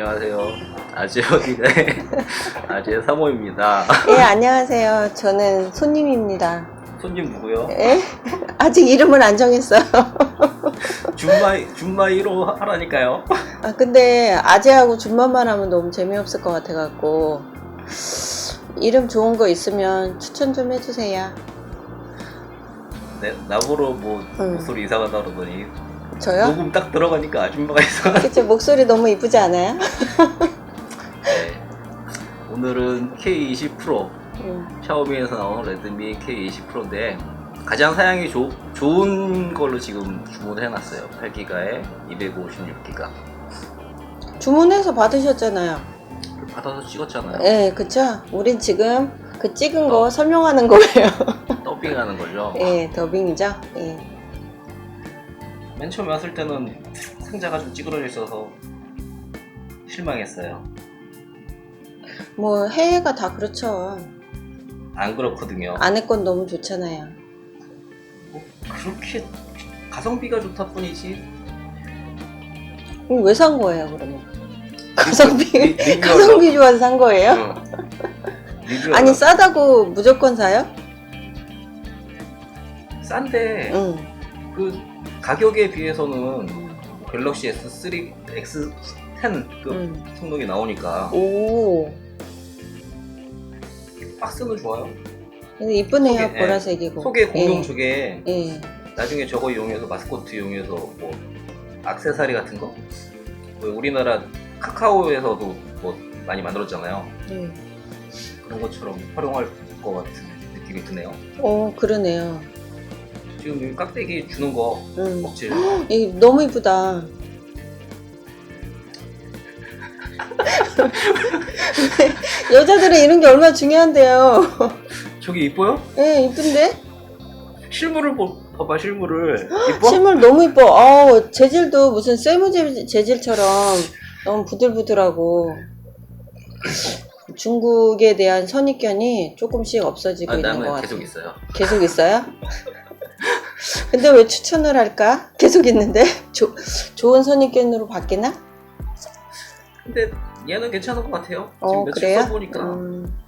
안녕하세요. 아재 어디네. 아재 사모입니다. 예, 안녕하세요. 저는 손님입니다. 손님 누구요? 예? 아직 이름을 안 정했어요. 준마이 준마이로 하라니까요. 아, 근데 아재하고 준만만 하면 너무 재미없을 것 같아 갖고 이름 좋은 거 있으면 추천 좀 해주세요. 네, 나보러 뭐 응. 목소리 이상하다 그러더니 저요? 녹음 딱 들어가니까 아줌마가 있어. 그쵸 목소리 너무 이쁘지 않아요? 네. 오늘은 K20 프로 음. 샤오미에서 나온 레드미 K20 프로인데 가장 사양이 조- 좋은 걸로 지금 주문을 해놨어요. 8기가에 256기가. 주문해서 받으셨잖아요. 받아서 찍었잖아요. 예, 그쵸? 우린 지금 그 찍은 거 설명하는 거예요. 더빙하는 거죠. 예, 더빙이죠? 예. 맨 처음에 왔을 때는 상자가 좀 찌그러져 있어서 실망했어요. 뭐 해외가 다 그렇죠. 안 그렇거든요. 안에 건 너무 좋잖아요. 뭐 그렇게 가성비가 좋다 뿐이지. 그럼 왜 산 거예요, 그러면? 가성비, 리-. 가성비 좋아서 산 거예요? 응. 리뷰하려고. 아니, 싸다고 무조건 사요? 싼데 응. 그 가격에 비해서는 갤럭시 S3, X10급 응. 성능이 나오니까 오. 박스는 좋아요. 이쁘네요, 속에, 예. 보라색이고. 속에 공룡 예. 저게 예. 나중에 저거 이용해서 마스코트 이용해서 뭐 악세사리 같은 거 뭐 우리나라 카카오에서도 뭐 많이 만들었잖아요. 예. 그런 것처럼 활용할 것 같은 느낌이 드네요. 오, 그러네요. 지금 이 깍대기 주는 거 응. 먹질 이 너무 이쁘다. 여자들은 이런 게 얼마나 중요한데요. 저기 이뻐요? 예, 이쁜데? 실물을 보, 봐봐 실물을 이뻐? 실물 너무 이뻐. 어우, 재질도 무슨 쇠무 재- 재질처럼 너무 부들부들하고 중국에 대한 선입견이 조금씩 없어지고 아, 있는 것 나는 같아요. 계속 있어요. 계속 있어요? 근데 왜 추천을 할까? 계속 있는데? 조, 좋은 선입견으로 바뀌나? 근데 얘는 괜찮은 것 같아요. 어, 지금 며칠 그래요? 써보니까 음.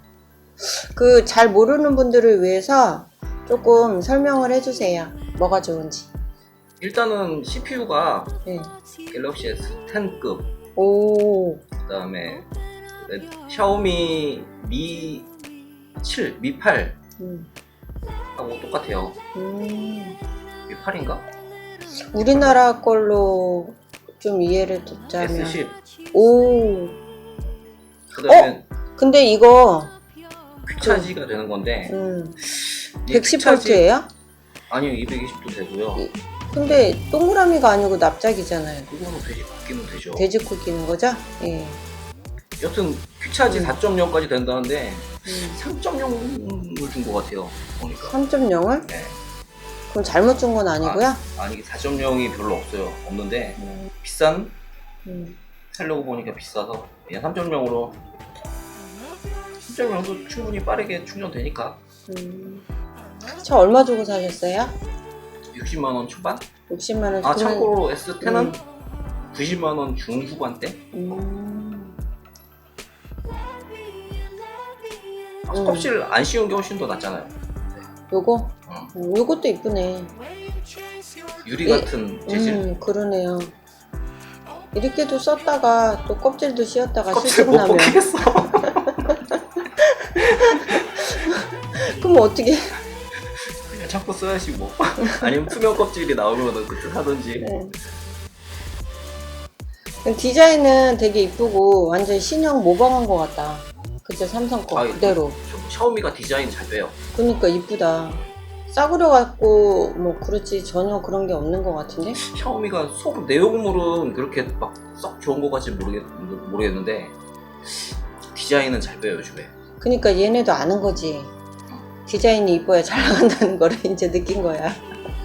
그 잘 모르는 분들을 위해서 조금 설명을 해주세요. 뭐가 좋은지. 일단은 CPU가 네. 갤럭시 S10급 오, 그다음에 레- 샤오미 미 7, 미 8 음. 하고 똑같아요. 음. 미 8인가? 우리나라 걸로 좀 이해를 돕자면. S10. 오, 그다음에 근데 이거, 퀵차지가 되는 건데 음, 이게 퀵차지- 110V예요? 아니요 220도 되고요. 이- 근데 동그라미가 아니고 납작이잖아요. 그거는 돼지 바뀌면 되죠. 돼지 코 끼는 거죠? 예. 여튼 퀵차지 음. 4.0까지 된다는데 음. 3.0을 준 것 같아요. 보니까. 3.0을? 네. 그럼 잘못 준 건 아니고요? 아니 이게 4.0이 별로 없어요. 없는데 음, 비싼 음. 살려고 보니까 비싸서 그냥 3.0으로 3.0도 충분히 빠르게 충전되니까 음. 저 얼마 주고 사셨어요? 60만 원 초반? 60만 원. 아 그러면- 참고로 S10은 음. 90만 원 중후반대? 음. 아, 음. 껍질 안 씌운 게 훨씬 더 낫잖아요. 요거? 어. 음, 요것도 이쁘네. 유리 예. 같은 재질. 음, 그러네요. 이렇게도 썼다가 또 껍질도 씌웠다가 껍질 실수로 못 나면 벗기겠어. 그럼 어떻게? 그냥 참고 써야지 뭐. 아니면 투명 껍질이 나오면 그때 사든지. 네. 디자인은 되게 이쁘고 완전 신형 모방한 것 같다. 그죠 삼성 거 아, 그대로. 저 샤오미가 디자인 잘 빼요. 그러니까 이쁘다. 싸구려 같고 뭐 그렇지 전혀 그런 게 없는 것 같은데. 샤오미가 속 내용물은 그렇게 막 썩 좋은 거 같지 모르겠, 모르겠는데 디자인은 잘 빼요 요즘에. 그러니까 얘네도 아는 거지. 디자인이 이뻐야 잘 나간다는 거를 이제 느낀 거야.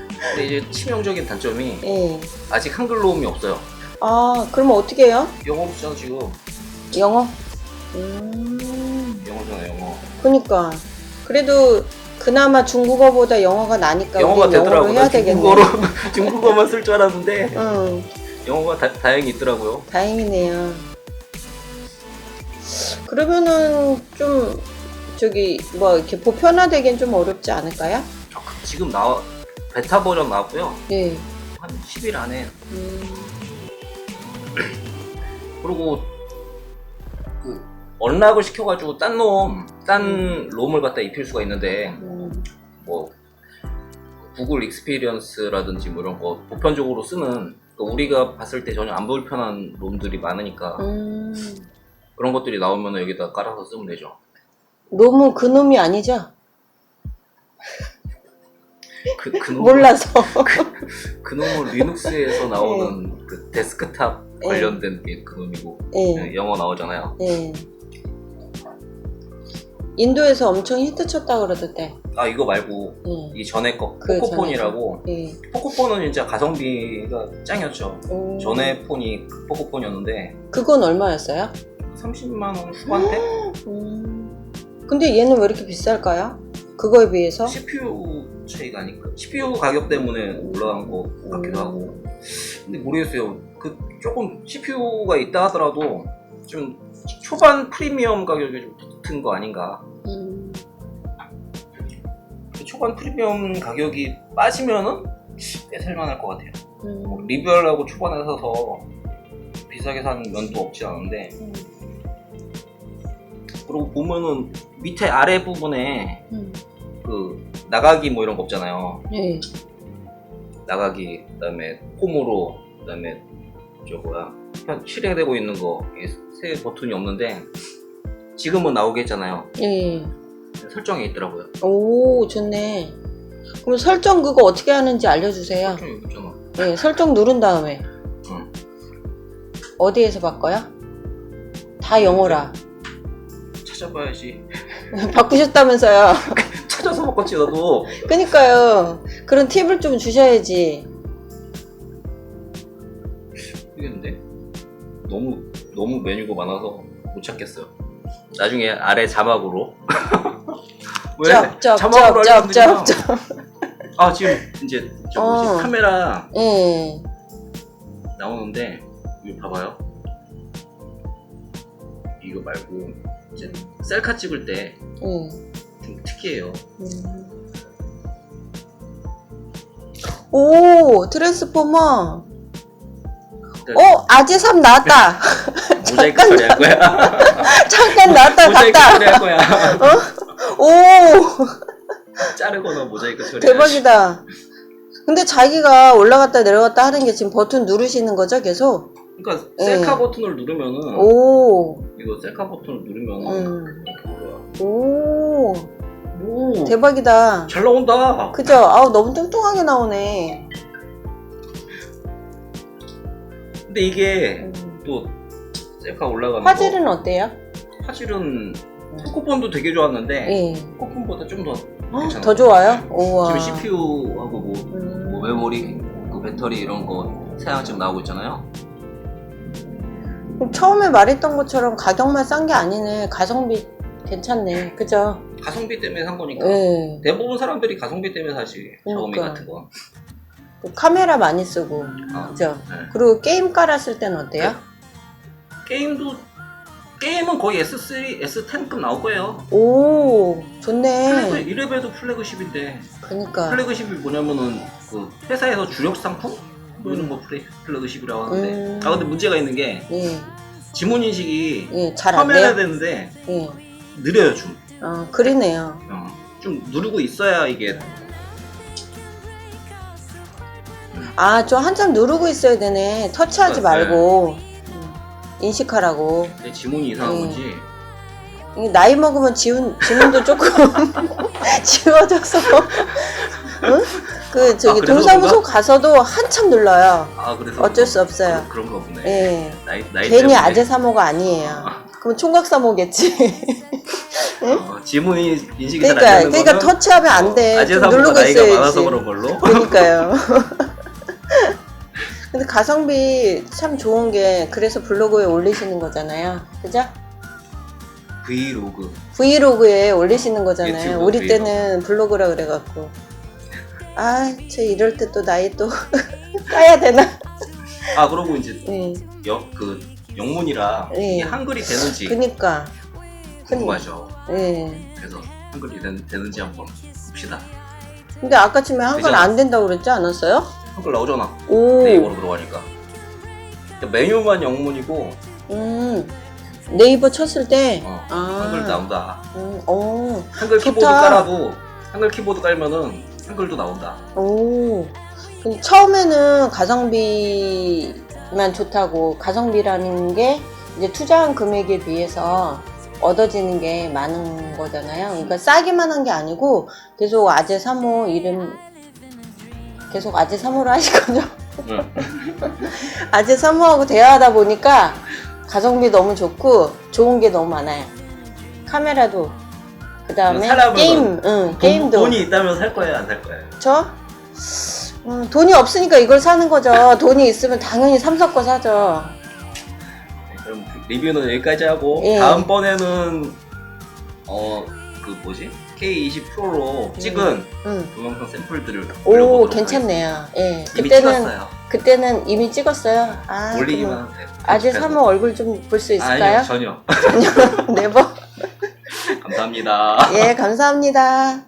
근데 이제 치명적인 단점이 예. 아직 한글로음이 없어요. 아, 그러면 어떻게 해요? 영어 없잖아 지금. 영어? 음. 영어잖아 영어. 그니까. 그래도 그나마 중국어보다 영어가 나니까 영어가 우린 영어로 되더라고. 해야 나 되겠네. 중국어로 중국어만 쓸 줄 알았는데 응, 영어가 다, 다행히 있더라고요. 다행이네요. 그러면은 좀 저기 뭐 이렇게 보편화되긴 좀 어렵지 않을까요? 아, 그- 지금 나와 베타 버전 나왔고요. 네. 한 10일 안에 음, 그리고 그 언락을 시켜가지고 딴 놈, 딴 롬을 갖다 입힐 수가 있는데 음, 뭐 구글 익스피리언스라든지 뭐 이런 거 보편적으로 쓰는 또 우리가 봤을 때 전혀 안 불편한 롬들이 많으니까 음. 그런 것들이 나오면 여기다 깔아서 쓰면 되죠. 너무 그 놈이 아니죠? 그, 그 놈, 몰라서. 그 놈은 리눅스에서 나오는 그 데스크탑 네. 관련된 게 그 놈이고 예. 네, 영어 나오잖아요. 예. 인도에서 엄청 히트 쳤다 그러던데. 아 이거 말고 예. 이 전에 거 그 포코폰이라고 예. 포코폰은 진짜 가성비가 짱이었죠. 오. 전에 폰이 그 포코폰이었는데 그건 얼마였어요? 30만 원 후반대? 음. 근데 얘는 왜 이렇게 비쌀까요? 그거에 비해서? CPU 차이가 아닐까? CPU 가격 때문에 올라간 것 같기도 음. 하고. 근데 모르겠어요. 그 조금 CPU가 있다 하더라도 좀 초반 프리미엄 가격이 좀 붙은 거 아닌가? 음. 그 초반 프리미엄 가격이 빠지면은 꽤 살만할 것 같아요. 뭐 음. 리뷰하려고 초반에 사서 비싸게 산 면도 없지 않은데 그리고 보면은 밑에 아래 부분에 음. 그 나가기 뭐 이런 거 없잖아요. 예. 나가기 그다음에 홈으로 그다음에 저 뭐야 현- 실행되고 있는 거 이게 새 버튼이 없는데 지금은 나오게 했잖아요. 예. 설정에 있더라고요. 오, 좋네. 그럼 설정 그거 어떻게 하는지 알려주세요. 설정이 있잖아. 예, 설정 누른 다음에 응. 어디에서 바꿔요? 다 영어라. 찾아봐야지. 바꾸셨다면서요. 찾아서 바꿨지 나도. 그니까요. 그런 팁을 좀 주셔야지. 모르겠는데 너무 너무 메뉴가 많아서 못 찾겠어요. 나중에 아래 자막으로 왜 쩝, 쩝, 자막으로 쩝, 알려드리면 쩝, 아 지금 이제 저 뭐지? 어. 카메라 예. 나오는데 이거 봐봐요. 이거 말고 이제 셀카 찍을 때 좀 예. 특이해요. 음. 오, 트랜스포머. 어, 아재삼 나왔다. 모자이크 처리할 거야. 잠깐 나왔다, 모자이크 갔다. 처리할 거야. 오, 자르거나 모자이크 처리. 대박이다. 근데 자기가 올라갔다 내려갔다 하는 게 지금 버튼 누르시는 거죠, 계속? 그러니까 예. 셀카 버튼을 누르면은 오, 이거 셀카 버튼을 누르면은 음. 뭐야. 오, 오, 대박이다. 잘 나온다. 그죠? 아우, 너무 뚱뚱하게 나오네. 근데 이게 음. 또 셀카 올라가는 화질은 거. 어때요? 화질은 포코폰도 되게 좋았는데 예. 포코폰보다 좀더 헉, 괜찮아요. 더 좋아요? 우와. 지금 CPU하고 뭐, 음. 뭐 메모리, 그 배터리 이런 거 사양 지금 나오고 있잖아요. 그럼 처음에 말했던 것처럼 가격만 싼 게 아니네. 가성비 괜찮네. 그죠? 가성비 때문에 산 거니까. 예. 대부분 사람들이 가성비 때문에 사지 샤오미 그러니까. 같은 거. 그 카메라 많이 쓰고. 아, 그죠? 네. 그리고 게임 깔았을 때는 어때요? 게임도 게임은 거의 S3, S10급 나올 거예요. 오, 플래그, 좋네. 이래봬도 플래그십인데 그러니까. 플래그십이 뭐냐면은 그 회사에서 주력 상품 뭐 이런 거 플래, 플래그십이라고 하는데 음. 아 근데 문제가 있는 게 예, 지문 인식이 예, 잘 안 돼요? 되는데 예. 느려요 좀. 어, 그러네요. 어, 좀 누르고 있어야 이게 아, 저 한참 누르고 있어야 되네. 터치하지 네. 말고. 음, 인식하라고. 내 지문이 이상한 음. 건지 나이 먹으면 지운, 지문도 조금 지워져서. 응? 그, 저기, 아, 그래서 동사무소 가서도 한참 눌러요. 아 그래서 어쩔 수 없어요. 그, 런가 보네. 예. 나이 나이 괜히 때문에. 아재 사모가 아니에요. 그럼 총각 사모겠지. 어, 지문이 인식이 잘 그러니까, 안 되는 그러니까 거는 터치하면 안 돼. 아재 좀 사모가 누르고 나이가 있어야지. 많아서 그런 걸로. 그러니까요. 근데 가성비 참 좋은 게 그래서 블로그에 올리시는 거잖아요. 그죠? 브이로그. 브이로그에 올리시는 거잖아요. 유튜브 우리 브이로그. 때는 블로그라 그래갖고. 아, 쟤 이럴 때 또 나이 또 까야 되나? 아 그러고 이제 네. 역 그 영문이라 예. 이게 한글이 되는지 그니까. 궁금하죠. 예. 그래서 한글이 된, 되는지 한번 봅시다. 근데 아까 쯤에 한글. 안 된다고 그랬지 않았어요? 한글 나오잖아. 오. 네이버로 들어가니까. 메뉴만 영문이고 음. 네이버 쳤을 때. 어, 아. 한글 나온다. 음, 오. 한글 좋다. 키보드 깔아도 한글 키보드 깔면은 한글도 나온다. 오. 근데 처음에는 가성비만 좋다고 가성비라는 게 이제 투자한 금액에 비해서 얻어지는 게 많은 거잖아요. 그러니까 싸기만 한 게 아니고 계속 아재 3호 이름 계속 아재 3호로 하실 거죠? 응. 아재 3호하고 대화하다 보니까 가성비 너무 좋고 좋은 게 너무 많아요. 카메라도 그 다음에 사람은 게임, 응, 게임도 돈, 이 있다면 살 거예요, 안 살 거예요? 저? 음, 돈이 없으니까 이걸 사는 거죠. 돈이 있으면 당연히 삼성 거 사죠. 네, 그럼 리뷰는 여기까지 하고 예. 다음번에는 어 그 뭐지 K20 프로로 찍은 응. 동영상 샘플들을 음. 오, 올려보도록 괜찮네요. 예. 하겠습니다. 이미 그때는 찍었어요. 그때는 이미 찍었어요. 아, 올리기만 하면 돼요. 편집해서. 3호 얼굴 좀 볼 수 있을까요? 아니요, 전혀. 네버. 감사합니다. 예, 감사합니다.